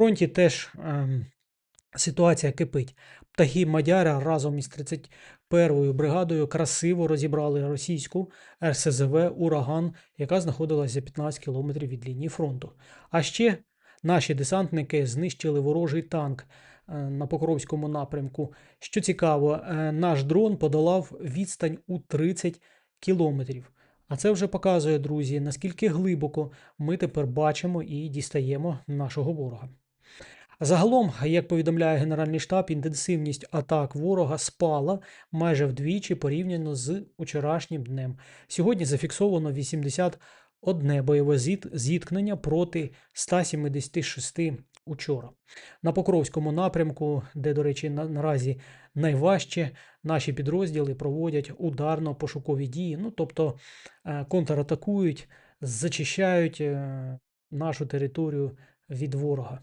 фронті теж ем, ситуація кипить. Птахи Мадяра разом із 31-ю бригадою красиво розібрали російську РСЗВ Ураган, яка знаходилася за 15 кілометрів від лінії фронту. А ще наші десантники знищили ворожий танк е, на Покровському напрямку. Що цікаво, е, наш дрон подолав відстань у 30 кілометрів. А це вже показує, друзі, наскільки глибоко ми тепер бачимо і дістаємо нашого ворога. Загалом, як повідомляє Генеральний штаб, інтенсивність атак ворога спала майже вдвічі порівняно з учорашнім днем. Сьогодні зафіксовано 81 бойове зіткнення проти 176 учора. На Покровському напрямку, де, до речі, на- наразі найважче, наші підрозділи проводять ударно-пошукові дії, ну тобто е, контратакують, зачищають е, нашу територію від ворога.